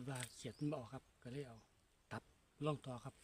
ฏว่าเขียดมันบออกครับ ก็เลยเอา ตับล่องต่อครับ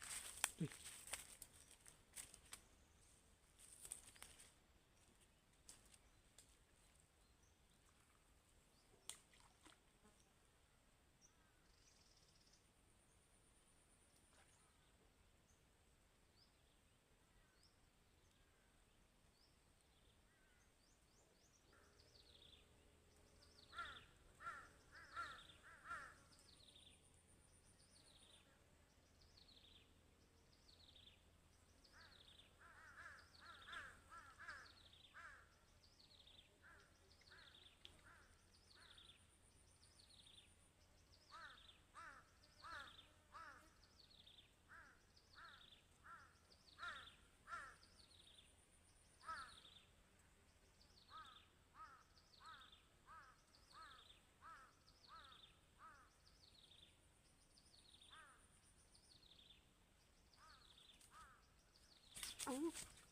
อุ้ย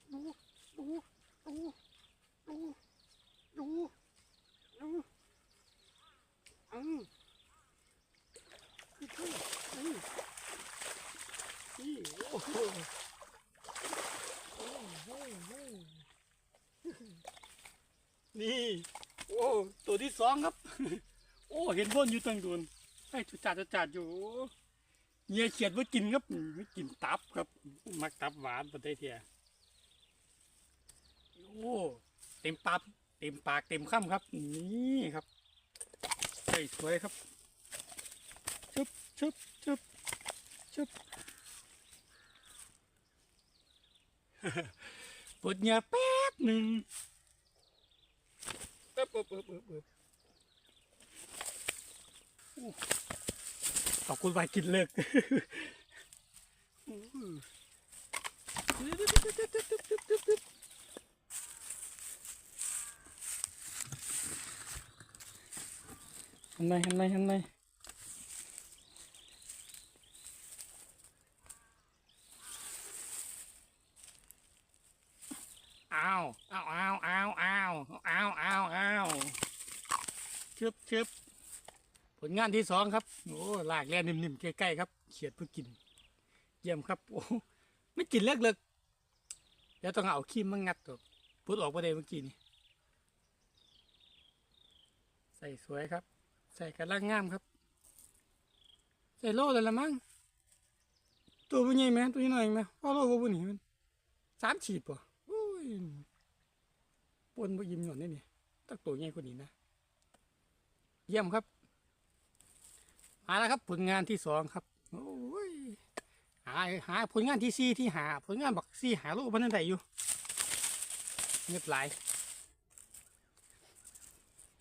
เอาดูดูดูดูดูดูอาคือคือนี่นี่โอ้โหโอ้โหโอ้โหนี่โอ้ตัวที่สองครับ โอ้เห็นบนอยู่ตั้งโดนไอ้จุดจัดจุดจัดอยู่ เงียเขียดว่ากินครับไม่กินตับครับ มักตับหวานประเทศเทียโอ้เต็มปับเต็มปากเต็มคำครับ นี่ครับใส่สวยครับชึบชึบชึบชึบปวดเหงียแป๊บหนึ่งเอบเอบเอบเอบเอบโอ้ ขอบคุณไปกินเลิกหันไหมหันไหมหันไหมอ้าวอ้าวอ้าวอ้าวอ้าวอ้าวอ้าวชึบชึบ ลงานที่สองครับโอ้ลากแล่นิ่มๆใกล้ๆครับเขียดเพื่อกิน เยี่ยมครับ โอ้ไม่กินเลิกเลิกๆเดี๋ยวต้องเอาขี้มมางัดตัวพุดออกประเดี๋ยวเมื่อกี้นี่ใส่สวยครับ ใส่กระลังงามครับ ใส่โล่เลยละมั้งตัวเป็นไงไหมตัวนี้หน่อยไหมพ่อโล่ก็บุญนี่มันสามฉีดป่ะโอ้ยปนบ่ยิ้มหย่อนนี่นี่ตักตัวใหญ่กว่านี้นะ เยี่ยมครับ มาแล้วครับผลงานที่สองครับโอ้ยหาหาผลงานที่สี่ที่หาผลงานบักซี่หาลูกมันนั่นได้อยู่เงียบหลาย